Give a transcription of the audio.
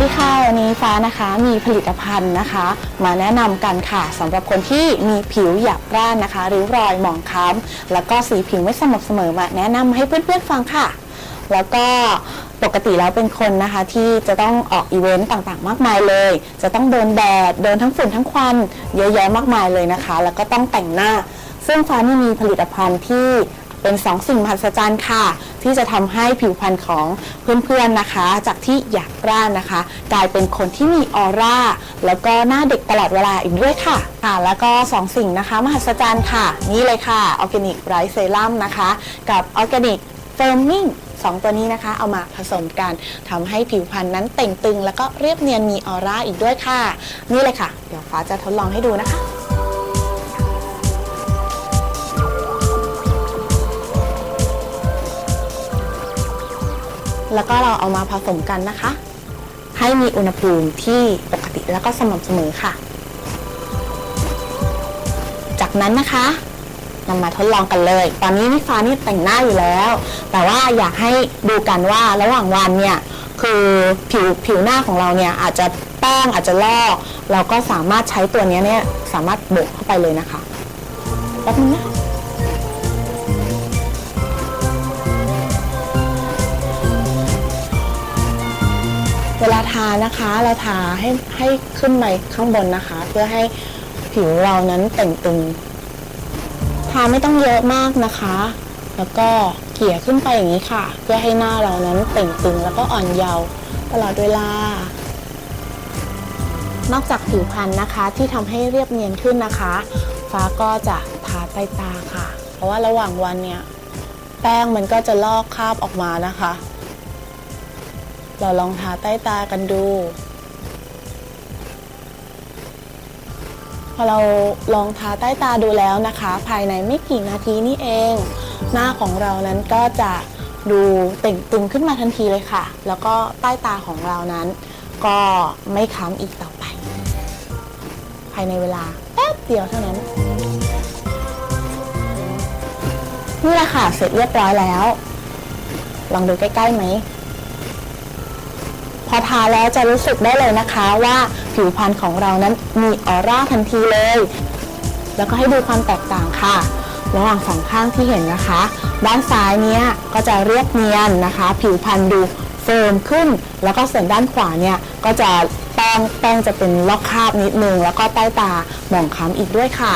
ดีค่ะวันนี้ฟ้านะคะมีผลิตภัณฑ์นะคะ มาแนะนำกันค่ะสำหรับคนที่มีผิวหยาบกร้านนะคะริ้วรอยหมองคล้ำแล้วก็สีผิวไม่สม่ำเสมอมาแนะนำให้เพื่อนๆฟังค่ะ แล้วก็ปกติแล้วเป็นคนนะคะที่จะต้องออกอีเวนต์ต่างๆ มากมายเลย จะต้องโดนแดดโดนทั้งฝุ่นทั้งควันเยอะแยะมากมายเลยนะคะ แล้วก็ต้องแต่งหน้า ซึ่งฟ้านี่มีผลิตภัณฑ์ที่ เป็นสองสิ่งมหัศจรรย์ค่ะ ที่จะทำให้ผิวพรรณของเพื่อนๆนะคะ จากที่หยาบกร้านนะคะ กลายเป็นคนที่มีออร่าแล้วก็หน้าเด็กตลอดเวลาอีกด้วยค่ะค่ะ แล้วก็สองสิ่งนะคะ มหัศจรรย์ค่ะ นี่เลยค่ะออร์แกนิกไรซ์เซรั่มนะคะ กับออร์แกนิกเฟิร์มมิ่งสองตัวนี้นะคะเอามาผสมกันทำให้ผิวพรรณนั้นเต่งตึง แล้วก็เรียบเนียนมีออร่าอีกด้วยค่ะ นี่เลยค่ะ เดี๋ยวฟ้าจะทดลองให้ดูนะคะ แล้วก็เราเอามาผสมกันนะคะ ให้มีอุณหภูมิที่ปกติแล้วก็สม่ำเสมอค่ะ จากนั้นนะคะนำมาทดลองกันเลย ตอนนี้นี่ฟ้านี่แต่งหน้าอยู่แล้ว แต่ว่าอยากให้ดูกันว่าระหว่างวันเนี่ยคือผิวผิวหน้าของเราเนี่ยอาจจะแป้งอาจจะลอก เราก็สามารถใช้ตัวนี้เนี่ยสามารถโบกเข้าไปเลยนะคะแป๊บนึงนะ ทานะคะ เราทาให้ให้ขึ้นไปข้างบนนะคะ เพื่อให้ผิวเรานั้นเต่งตึงทาไม่ต้องเยอะมากนะคะ แล้วก็เกลี่ยขึ้นไปอย่างนี้ค่ะ เพื่อให้หน้าเรานั้นเต่งตึงแล้วก็อ่อนเยาว์ตลอดเวลา นอกจากผิวพรรณนะคะที่ทำให้เรียบเนียนขึ้นนะคะ ฟ้าก็จะทาใต้ตาค่ะ เพราะว่าระหว่างวันเนี่ยแป้งมันก็จะลอกคราบออกมานะคะ เราลองทาใต้ตากันดู พอเราลองทาใต้ตาดูแล้วนะคะ ภายในไม่กี่นาทีนี่เอง หน้าของเรานั้นก็จะดูเต่งตึงขึ้นมาทันทีเลยค่ะ แล้วก็ใต้ตาของเรานั้น ก็ไม่ค้ำอีกต่อไป ภายในเวลาแป๊บเดียวเท่านั้นนี่แหละค่ะ เสร็จเรียบร้อยแล้ว ลองดูใกล้ๆไหม พอทาแล้วจะรู้สึกได้เลยนะคะว่าผิวพรรณของเรานั้นมีออร่าทันทีเลย แล้วก็ให้ดูความแตกต่างค่ะ ระหว่างสองข้างที่เห็นนะคะ ด้านซ้ายเนี้ยก็จะเรียบเนียนนะคะ ผิวพรรณดูเฟิร์มขึ้น แล้วก็ส่วนด้านขวาเนี่ยก็จะแป้งแป้งจะเป็นลอกคราบนิดนึง แล้วก็ใต้ตาหมองคล้ำอีกด้วยค่ะ